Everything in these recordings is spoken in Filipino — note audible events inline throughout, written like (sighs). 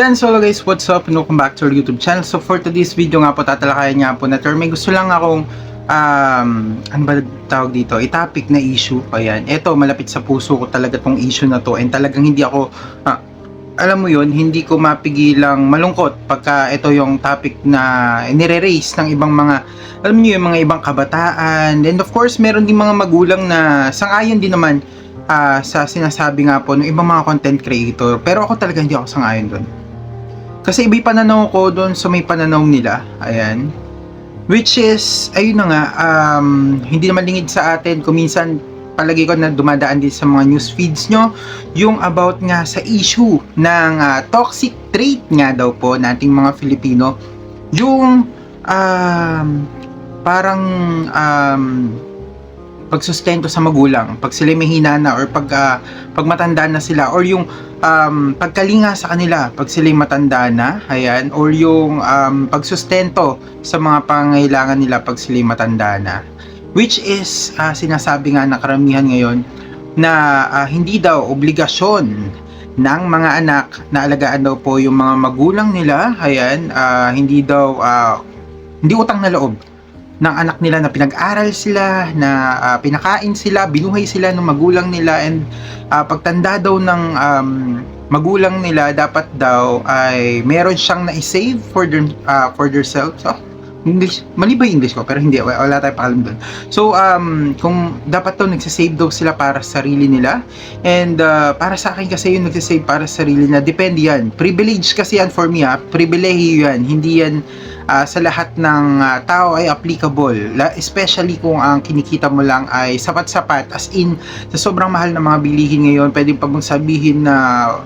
Yan, so guys, what's up? Welcome back to our YouTube channel. So for today's video nga po, tatalakayan nga po na term. May gusto lang akong, um, ano ba tawag dito? I-topic na issue. Ayan, eto, malapit sa puso ko talaga tong issue na to. And talagang hindi ako, ah, alam mo yon hindi ko mapigilang malungkot pagka ito yung topic na nire-raise ng ibang mga, alam niyo yung mga ibang kabataan. And of course, meron din mga magulang na sangayon din naman ah, sa sinasabi nga po ng ibang mga content creator. Pero ako talaga hindi ako sangayon doon. Kasi iba pananaw ko doon sa may pananaw nila. Ayan. Which is, ayun na nga, um, hindi naman lingid sa atin. Kung minsan, palagi ko na dumadaan din sa mga news feeds nyo, yung about nga sa issue ng ah, toxic trait nga daw po nating mga Filipino. Yung um, parang um, pagsustento sa magulang, pag sila may hina na or pag, ah, pag matanda na sila or yung um, pagkalinga sa kanila pag sila matanda na, ayan, or yung um, pagsustento sa mga pangangailangan nila pag sila matanda na. Which is, ah, sinasabi nga ng karamihan ngayon na ah, hindi daw obligasyon ng mga anak na alagaan daw po yung mga magulang nila, ayan, ah, hindi daw, ah, hindi utang na loob ng anak nila na pinag-aral sila, na ah, pinakain sila, binuhay sila ng magulang nila and ah, pagtanda daw ng um, magulang nila dapat daw ay meron siyang na-save for their ah, for themselves. Oh, English, mali ba yung English ko? Pero hindi, wala, tayong pakalam doon. So, um, kung dapat daw nagsasave daw sila para sa sarili nila and ah, para sa akin kasi yung nagsasave para sa sarili na depende yan. Privilege kasi yan for me ha. Privilege yan. Hindi yan ah, sa lahat ng ah, tao ay applicable. Especially kung ang kinikita mo lang ay sapat-sapat. As in, sa sobrang mahal na mga bilihin ngayon, pwede pa mong sabihin na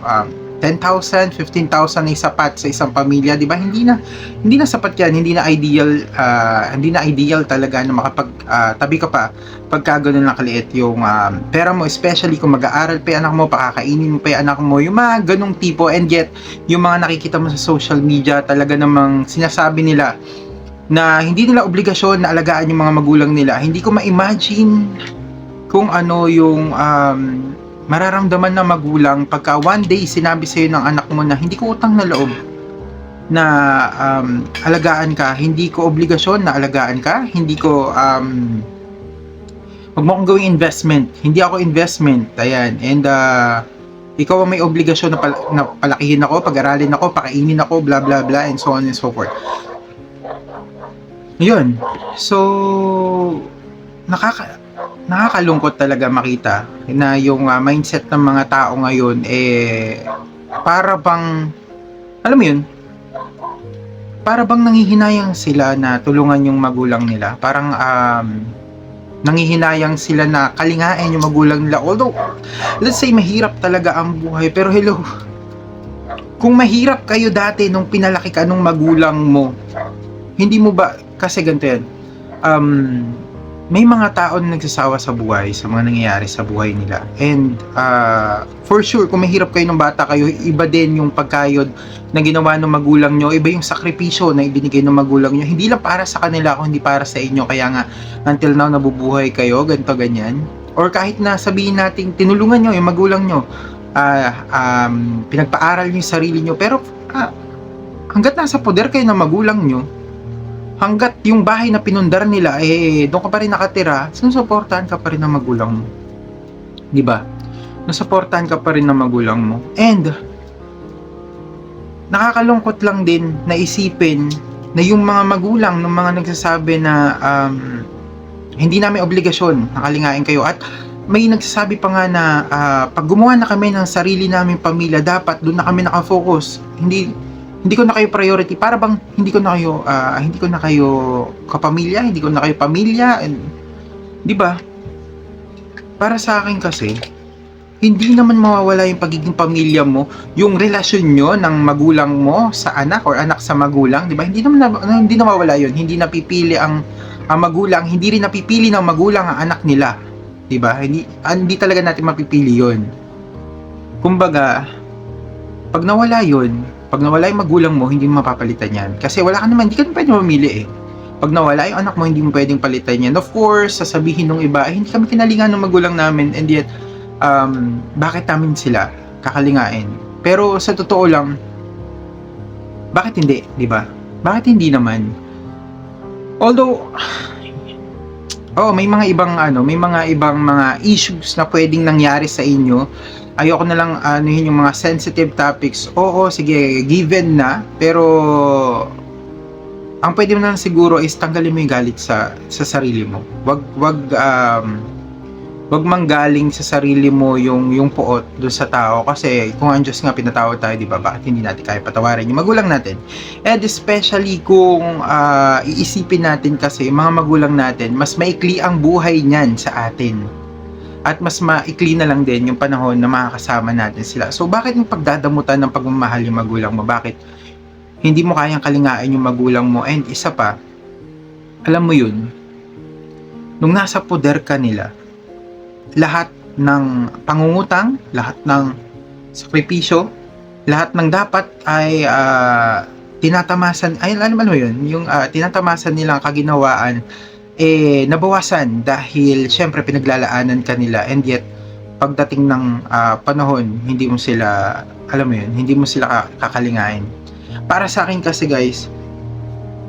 ah, 10,000, 15,000 ay sapat sa isang pamilya, 'di ba? Hindi na hindi na sapat 'yan, hindi na ideal ah, hindi na ideal talaga na makapag ah, tabi ka pa pagka ganun lang kaliit yung ah, pera mo, especially kung mag-aaral pa anak mo, pakakainin mo pa anak mo, yung mga ganung tipo and yet yung mga nakikita mo sa social media talaga namang sinasabi nila na hindi nila obligasyon na alagaan yung mga magulang nila. Hindi ko ma-imagine kung ano yung um, mararamdaman ng magulang pagka one day sinabi sa'yo ng anak mo na hindi ko utang na loob na um, alagaan ka, hindi ko obligasyon na alagaan ka, hindi ko um, wag mo akong gawing investment, hindi ako investment, ayan, and uh, ikaw ang may obligasyon na, pal- na palakihin ako, pag-aralin ako, pakainin ako, bla bla bla, and so on and so forth. Yun. So, nakaka nakakalungkot talaga makita na yung ah, mindset ng mga tao ngayon eh para bang alam mo yun? Para bang nangihinayang sila na tulungan yung magulang nila. Parang um, nangihinayang sila na kalingain yung magulang nila. Although let's say mahirap talaga ang buhay pero hello kung mahirap kayo dati nung pinalaki ka nung magulang mo hindi mo ba kasi ganito yan um, may mga tao na nagsasawa sa buhay sa mga nangyayari sa buhay nila. And uh, for sure, kung mahirap kayo ng bata kayo, iba din yung pagkayod na ginawa ng magulang nyo, iba yung sakripisyo na ibinigay ng magulang nyo. Hindi lang para sa kanila, kundi para sa inyo. Kaya nga, until now, nabubuhay kayo, ganito, ganyan. Or kahit na sabihin natin, tinulungan nyo yung magulang nyo, ah, um, pinagpaaral nyo yung sarili nyo, pero ah, hanggat nasa poder kayo ng magulang nyo, hanggat yung bahay na pinundar nila eh doon ka pa rin nakatira, sinusuportahan ka pa rin ng magulang mo. 'Di ba? Nasuportahan ka pa rin ng magulang mo. And nakakalungkot lang din na isipin na yung mga magulang ng mga nagsasabi na um, hindi namin obligasyon nakalingain kayo at may nagsasabi pa nga na ah, pag gumawa na kami ng sarili naming pamilya dapat doon na kami nakafocus hindi hindi ko na kayo priority. Para bang hindi ko na kayo ah, hindi ko na kayo kapamilya hindi ko na kayo pamilya and, di ba? Para sa akin kasi hindi naman mawawala yung pagiging pamilya mo yung relasyon nyo ng magulang mo sa anak or anak sa magulang di ba? Hindi naman na, hindi na mawawala yun. Hindi napipili ang ang magulang hindi rin napipili ng magulang ang anak nila di ba? Hindi ah, hindi talaga natin mapipili yun. Kumbaga pag nawala yun pag nawala yung magulang mo, hindi mo mapapalitan yan. Kasi wala ka naman, hindi ka naman pwede mamili eh. Pag nawala yung anak mo, hindi mo pwedeng palitan yan. Of course, sasabihin ng iba, eh, hindi kami kinalingan ng magulang namin and yet, um, bakit namin sila kakalingain? Pero sa totoo lang, Bakit hindi, 'di ba? Bakit hindi naman? Although (sighs) Oh, may mga ibang ano, may mga ibang mga issues na pwedeng nangyari sa inyo. Ayoko na lang anuhin yung mga sensitive topics. Oo, sige, given na, pero ang pwede mo na lang siguro is tanggalin mo yung galit sa sa sarili mo. Wag wag um wag manggaling sa sarili mo yung yung puot do sa tao kasi kung ang Diyos nga pinatawad tayo, di ba? Bakit hindi natin kaya patawarin yung magulang natin? And especially kung ah, iisipin natin kasi yung mga magulang natin, mas maikli ang buhay niyan sa atin. At mas maikli na lang din yung panahon na makakasama natin sila. So bakit yung pagdadamutan ng pagmamahal yung magulang mo? Bakit hindi mo kayang kalingain yung magulang mo? And isa pa, alam mo yun, nung nasa poder ka nila, lahat ng pangungutang, lahat ng sakripisyo, lahat ng dapat ay ah, tinatamasan, ay alam mo yun, yung ah, tinatamasan nilang kaginawaan, eh, nabawasan dahil syempre pinaglalaanan ka nila and yet pagdating ng ah, panahon, hindi mo sila, alam mo yun, hindi mo sila ka- kakalingain. Para sa akin kasi guys,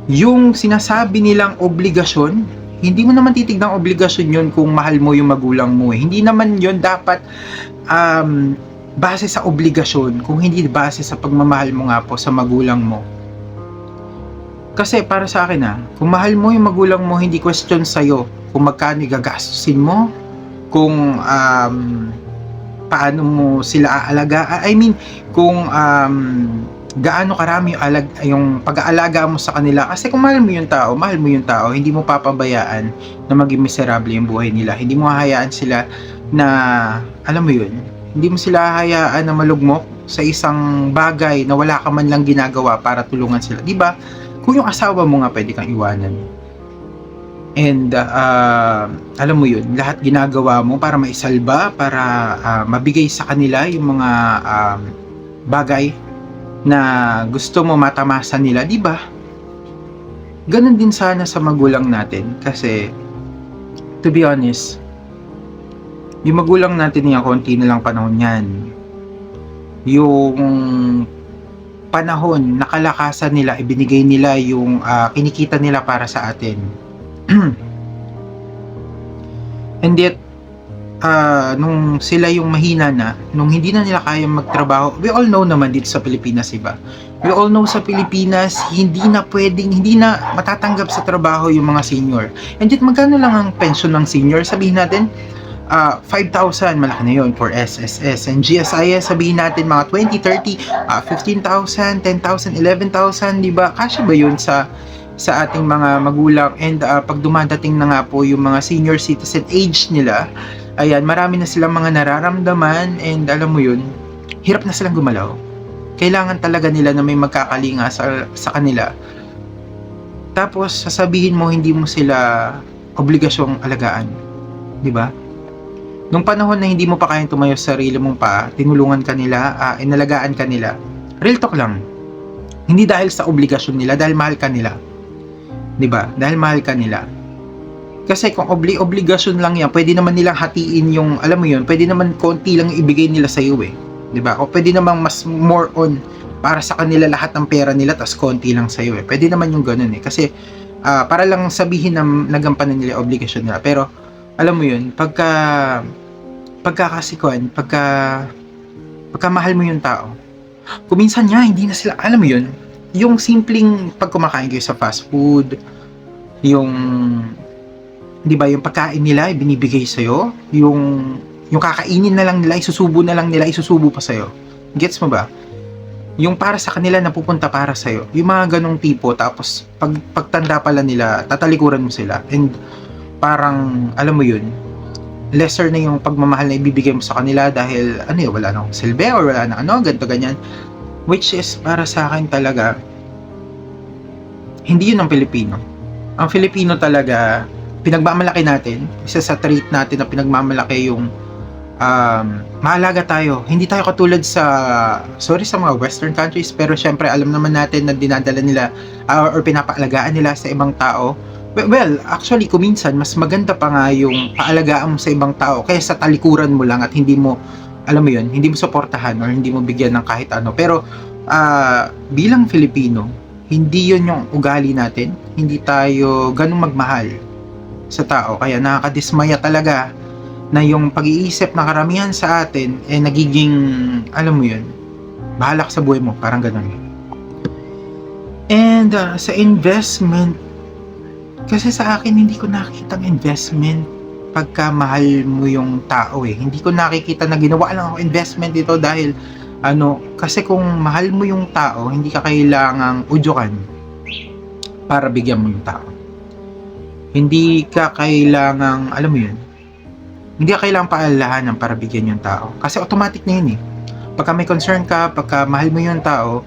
yung sinasabi nilang obligasyon, hindi mo naman titignan obligasyon yun kung mahal mo yung magulang mo eh. Hindi naman yun dapat um, base sa obligasyon, kung hindi base sa pagmamahal mo nga po sa magulang mo. Kasi para sa akin ah, kung mahal mo yung magulang mo, hindi question sa'yo kung magkano gagastusin mo, kung um, paano mo sila aalaga. I mean, kung um, gaano karami yung, alag, yung pag-aalaga mo sa kanila. Kasi kung mahal mo yung tao, mahal mo yung tao, hindi mo papabayaan na maging miserable yung buhay nila. Hindi mo hahayaan sila na, alam mo yun, hindi mo sila hahayaan na malugmok sa isang bagay na wala ka man lang ginagawa para tulungan sila. Di ba? Kung yung asawa mo nga pwede kang iwanan. And uh, alam mo yun, lahat ginagawa mo para maisalba, para ah, mabigay sa kanila yung mga um, bagay na gusto mo matamasa nila, di ba? Ganon din sana sa magulang natin kasi to be honest, yung magulang natin niya konti na lang panahon yan. Yung panahon, nakalakasan nila, ibinigay nila yung ah, kinikita nila para sa atin. (clears throat) And yet, ah, nung sila yung mahina na, nung hindi na nila kaya magtrabaho, we all know naman dito sa Pilipinas, iba. We all know sa Pilipinas, hindi na pwedeng, hindi na matatanggap sa trabaho yung mga senior. And yet, magkano lang ang pension ng senior? Sabihin natin, ah 5,000, malaki na yun for SSS. And GSIS, sabihin natin mga 20, 30, ah 15,000, 10,000, 11,000, di ba? Kasya ba yun sa sa ating mga magulang and ah, pag dumadating na nga po yung mga senior citizen age nila, ayan, marami na silang mga nararamdaman and alam mo yun, hirap na silang gumalaw. Kailangan talaga nila na may magkakalinga sa, sa kanila. Tapos, sasabihin mo hindi mo sila obligasyong alagaan. Di ba? Nung panahon na hindi mo pa kayang tumayo sa sarili mong pa, tinulungan ka nila, ah, inalagaan ka nila. Real talk lang. Hindi dahil sa obligasyon nila, dahil mahal ka nila. 'Di ba? Dahil mahal ka nila. Kasi kung obli obligasyon lang yan, pwede naman nilang hatiin yung, alam mo yun, pwede naman konti lang ibigay nila sa iyo eh. 'Di ba? O pwede namang mas more on para sa kanila lahat ng pera nila tas konti lang sa iyo eh. Pwede naman yung ganun eh. Kasi ah, para lang sabihin na nagampanan nila obligasyon nila. Pero alam mo yun, pagka pagkakasikuan, pagka pagka mahal mo yung tao, kuminsan nga hindi na sila, alam mo yun, yung simpleng pag kumakain kayo sa fast food, yung 'di ba, yung pagkain nila ibinibigay sa yung yung kakainin na lang nila, isusubo na lang nila, isusubo pa sa'yo. Gets mo ba? Yung para sa kanila napupunta para sa'yo. Yung mga ganong tipo, tapos pag, pagtanda pala nila, tatalikuran mo sila. And parang, alam mo yun, lesser na yung pagmamahal na ibibigay mo sa kanila dahil, ano yun, wala nang silbi or wala na ano, ganito, ganyan. Which is, para sa akin talaga, hindi yun ang Pilipino. Ang Filipino talaga, pinagmamalaki natin, isa sa trait natin na pinagmamalaki yung um, maalaga tayo. Hindi tayo katulad sa, sorry sa mga western countries, pero syempre alam naman natin na dinadala nila uh, or pinapaalagaan nila sa ibang tao. Well, actually, kuminsan, mas maganda pa nga yung paalagaan mo sa ibang tao kaysa talikuran mo lang at hindi mo, alam mo yun, hindi mo suportahan or hindi mo bigyan ng kahit ano. Pero, ah, bilang Filipino, hindi yun yung ugali natin. Hindi tayo ganun magmahal sa tao. Kaya nakakadismaya talaga na yung pag-iisip na karamihan sa atin eh nagiging, alam mo yun, bahala ka sa buhay mo. Parang ganun. And ah, sa investment, kasi sa akin hindi ko nakikita ang investment pagka mahal mo yung tao eh. Hindi ko nakikita na ginawa lang ako investment dito dahil ano, kasi kung mahal mo yung tao, hindi ka kailangang udyukan para bigyan mo yung tao. Hindi ka kailangang, alam mo yun, hindi ka kailangang paalalahanan para bigyan yung tao. Kasi automatic na yun eh. Pagka may concern ka, pagka mahal mo yung tao,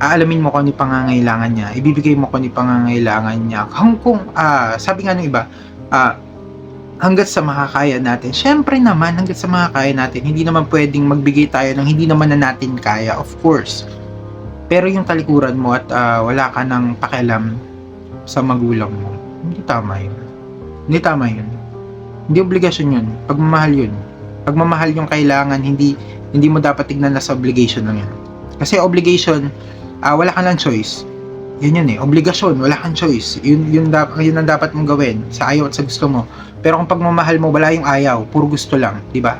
aalamin mo kung ano pangangailangan niya, ibibigay mo kung ano pangangailangan niya. Kung, kung ah, sabi nga ng iba, ah, hanggat sa makakaya natin. Syempre naman, hanggat sa makakaya natin, hindi naman pwedeng magbigay tayo ng hindi naman na natin kaya, of course. Pero yung talikuran mo at ah, wala ka ng pakialam sa magulang mo, hindi tama yun. Hindi tama yun. Hindi obligasyon yun. Pagmamahal yun. Pagmamahal yung kailangan, hindi hindi mo dapat tignan na sa obligation lang yan. Kasi obligation, ah, wala kang lang choice. Yun yun eh, obligasyon, wala kang choice. Yun, yun, yun ang dapat mong gawin sa ayaw at sa gusto mo. Pero kung pagmamahal mo, wala yung ayaw, puro gusto lang, di ba?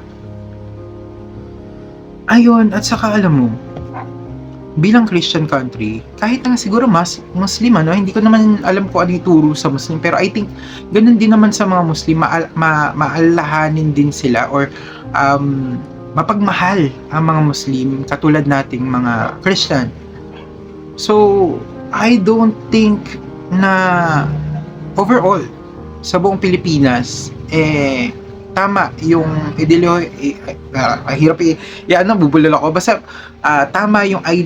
Ayun, at saka alam mo, bilang Christian country, kahit na siguro mas Muslim ano, hindi ko naman alam kung ano turo sa Muslim, pero I think ganun din naman sa mga Muslim, maal, ma, maalahanin din sila or um, mapagmahal ang mga Muslim katulad nating mga Christian. So, I don't think na overall sa buong Pilipinas eh tama yung ideolo eh, ah, ah, hirap i, i ano bubulol ako. Basta ah, tama yung i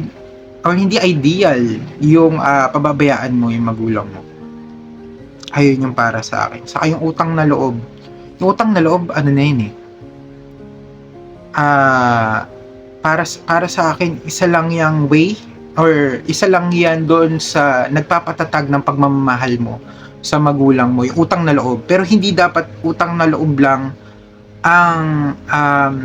or hindi ideal yung ah, pababayaan mo yung magulang mo. Ayun yung para sa akin. Saka yung utang na loob. Yung utang na loob ano na yun eh. Ah para para sa akin isa lang yung way or isa lang yan doon sa nagpapatatag ng pagmamahal mo sa magulang mo, yung utang na loob. Pero hindi dapat utang na loob lang ang um,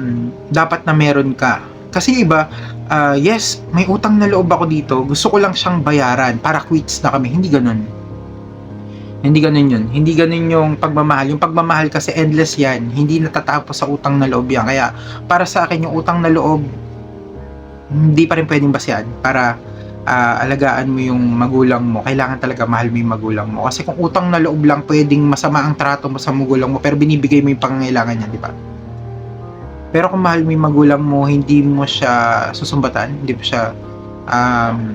dapat na meron ka. Kasi iba, ah, yes, may utang na loob ako dito, gusto ko lang siyang bayaran para quits na kami. Hindi ganun. Hindi ganun yun. Hindi ganun yung pagmamahal. Yung pagmamahal kasi endless yan. Hindi natatapos sa utang na loob yan. Kaya para sa akin yung utang na loob, hindi pa rin pwedeng basehan para ah, alagaan mo yung magulang mo, kailangan talaga mahal mo yung magulang mo. Kasi kung utang na loob lang, pwedeng masama ang trato mo sa magulang mo, pero binibigay mo yung pangangailangan niya, di ba? Pero kung mahal mo yung magulang mo, hindi mo siya susumbatan, hindi mo siya um,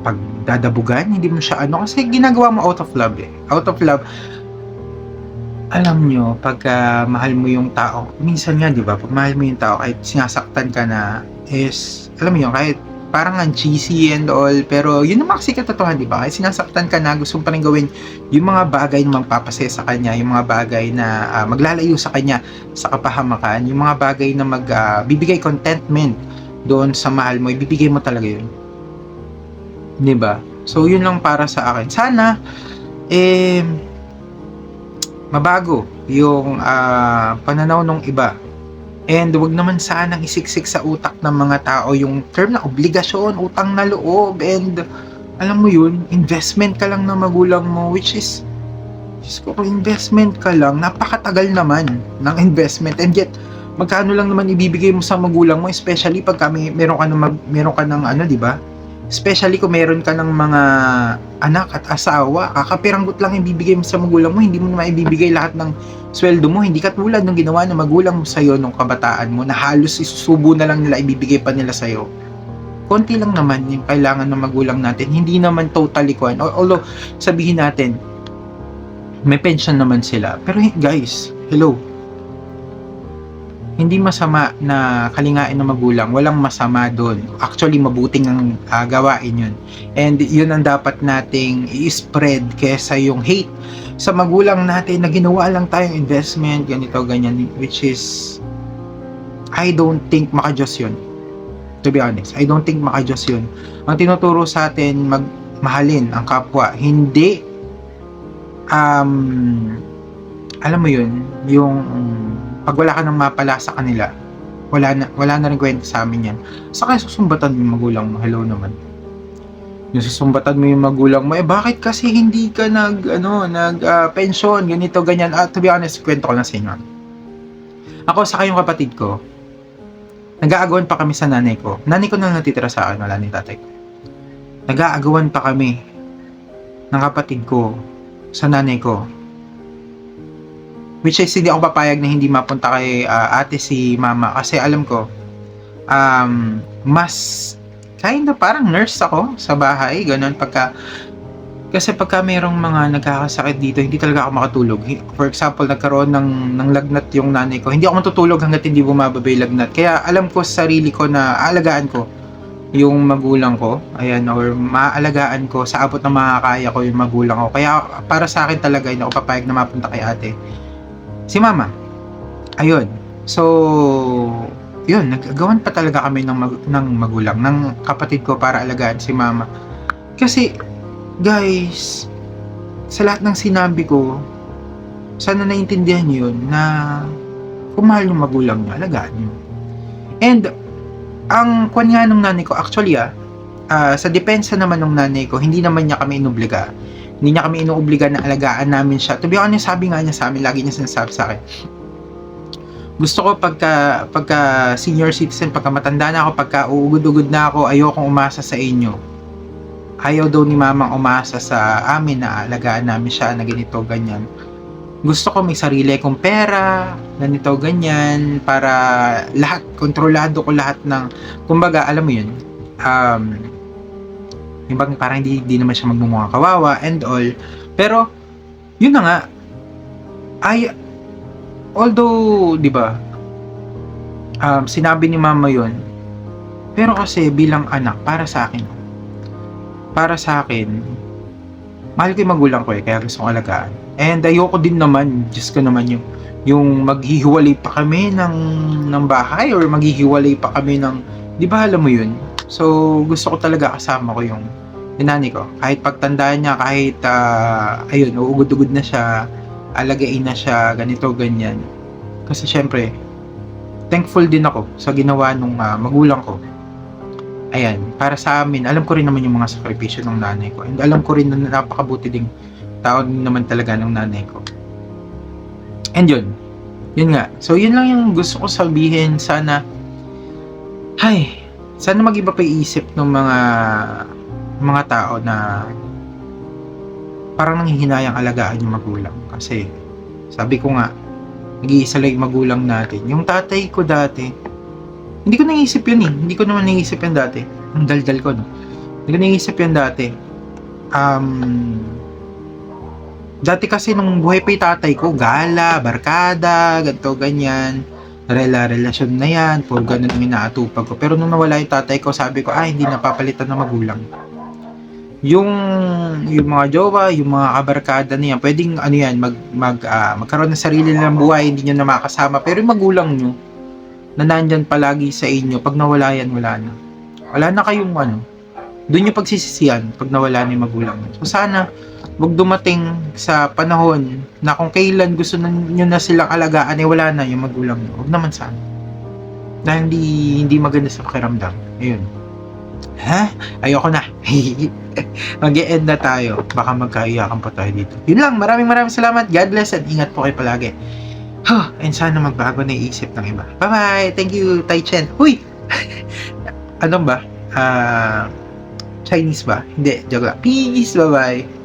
pagdadabugan, hindi mo siya ano, kasi ginagawa mo out of love eh. Out of love, alam nyo, pagka mahal mo yung tao, minsan nga, di ba, pag mahal mo yung tao, kahit sinasaktan ka na, is, alam mo yun, kahit parang ang cheesy and all, pero yun naman kasi katotohanan, di ba? Kahit sinasaktan ka na, gusto mo pa rin gawin yung mga bagay na magpapasaya sa kanya, yung mga bagay na ah, maglalayo sa kanya sa kapahamakan, yung mga bagay na magbibigay contentment doon sa mahal mo, ibibigay mo talaga yun. Di ba? So, yun lang para sa akin. Sana, eh, mabago yung ah, pananaw ng iba. And wag naman sanang isiksik sa utak ng mga tao yung term na obligasyon, utang na loob, and alam mo yun, investment ka lang ng magulang mo, which is, Diyos ko, investment ka lang, napakatagal naman ng investment, and yet, magkano lang naman ibibigay mo sa magulang mo, especially pag kami, meron ka mag, meron ka ng ano, di ba? Especially kung meron ka ng mga anak at asawa, kakapiranggot lang ibibigay mo sa magulang mo, hindi mo naman ibibigay lahat ng sweldo mo, hindi katulad ng ginawa ng magulang mo sa'yo nung kabataan mo, na halos isusubo na lang nila, ibibigay pa nila sa'yo. Konti lang naman yung kailangan ng magulang natin, hindi naman totally kuhan. Al- Although, sabihin natin, may pension naman sila. Pero guys, hello, hindi masama na kalingain ng magulang. Walang masama doon. Actually, mabuting ang ah, gawain yun. And yun ang dapat nating i-spread kesa yung hate sa magulang natin na ginawa lang tayong investment, ganito, ganyan, which is, I don't think makajos yun. To be honest, I don't think makajos yun. Ang tinuturo sa atin, magmahalin ang kapwa. Hindi, um, alam mo yun, yung pag wala ka nang mapala sa kanila, Wala na, wala na rin kwenta sa amin yan. Saka susumbatan mo yung magulang mo. Hello naman. Yung susumbatan mo yung magulang mo, eh bakit kasi hindi ka nag, ano, nag ah, pension, ganito, ganyan. Ah, to be honest, kwento ko lang sa inyo. Ako, saka yung kapatid ko, nag-aagawan pa kami sa nanay ko. Nanay ko na natitira sa akin, wala ni tatay ko. Nag-aagawan pa kami ng kapatid ko sa nanay ko. Which is, hindi ako papayag na hindi mapunta kay ah, ate si mama. Kasi alam ko, um, mas kind of parang nurse ako sa bahay. Ganon, pagka, kasi pagka mayroong mga nagkakasakit dito, hindi talaga ako makatulog. For example, nagkaroon ng, ng lagnat yung nanay ko. Hindi ako matutulog hanggat hindi bumababa yung lagnat. Kaya alam ko sa sarili ko na aalagaan ko yung magulang ko. Ayan, or maalagaan ko sa abot ng makakaya ko yung magulang ko. Kaya para sa akin talaga, hindi ako papayag na mapunta kay ate. Si mama. Ayun. So, yun, nagagawan pa talaga kami ng, mag- ng magulang, ng kapatid ko para alagaan si mama. Kasi, guys, sa lahat ng sinabi ko, sana naintindihan niyo yun na kung mahal yung magulang niyo, alagaan niyo. And, ang kwan nga ng nanay ko, actually ah, ah, sa depensa naman ng nanay ko, hindi naman niya kami inubliga. Hindi niya kami inuobliga na alagaan namin siya. To be honest, sabi nga niya sa amin, lagi niya sinasabi sa akin, gusto ko pagka, pagka senior citizen, pagka matanda na ako, pagka uugod-ugod na ako, ayokong umasa sa inyo. Ayaw daw ni mamang umasa sa amin na alagaan namin siya na ganito, ganyan. Gusto ko may sarili kong pera, ganito, ganyan, para lahat, kontrolado ko lahat ng, kumbaga, alam mo yun, um, yung bang parang hindi, hindi naman siya magmumukha kawawa and all. Pero, yun na nga, ay, although, di ba, um, sinabi ni mama yun, pero kasi bilang anak, para sa akin, para sa akin, mahal ko yung magulang ko eh, kaya gusto kong alagaan. And ayoko din naman, Diyos ko naman yung, yung maghihiwalay pa kami ng, ng bahay or maghihiwalay pa kami ng, di ba alam mo yun? So, gusto ko talaga kasama ko yung, yung nanay ko. Kahit pagtandaan niya, kahit, ah, ayun, uugod-ugod na siya, alagain na siya, ganito, ganyan. Kasi syempre, thankful din ako sa ginawa nung ah, magulang ko. Ayan, para sa amin, alam ko rin naman yung mga sakripisyo ng nanay ko. And alam ko rin na napakabuti ding tao naman talaga ng nanay ko. And yun, yun nga. So yun lang yung gusto ko sabihin. Sana, hay, sana mag-iba pa isip ng mga mga tao na parang nanghihinayang alagaan yung magulang. Kasi, sabi ko nga, nag-iisa lang yung magulang natin. Yung tatay ko dati, hindi ko naisip yun eh. Hindi ko naman naisip yan dati. Ang daldal ko, no? Hindi ko naisip yan dati. Um, dati kasi nung buhay pa yung tatay ko, gala, barkada, ganito, ganyan. Rela, relasyon na yan, puro ganun ang inaatupag ko. Pero nung nawala yung tatay ko, sabi ko, ah, hindi napapalitan ng magulang. Yung, yung mga jowa, yung mga kabarkada na yan, pwedeng ano yan, mag, mag, ah, magkaroon ng sarili nilang buhay, hindi nyo na makasama. Pero yung magulang nyo, na nandyan palagi sa inyo, pag nawala yan, wala na. Wala na kayong ano, doon yung pagsisisiyan pag nawala ni magulang. So sana, wag dumating sa panahon na kung kailan gusto na nyo na silang alagaan, eh wala na yung magulang nyo. Huwag naman sana. Dahil hindi, hindi maganda sa pakiramdam. Ayun. Ha? Ayoko na. (laughs) Mag-e-end na tayo. Baka magkaiyakan pa tayo dito. Yun lang. Maraming maraming salamat. God bless and ingat po kayo palagi. Huh, and sana magbago na isip ng iba. Bye-bye! Thank you, Tai Chen. Huy! (laughs) ano ba? Ah... Chinese ba? Hindi, joke lang. Peace! Bye-bye!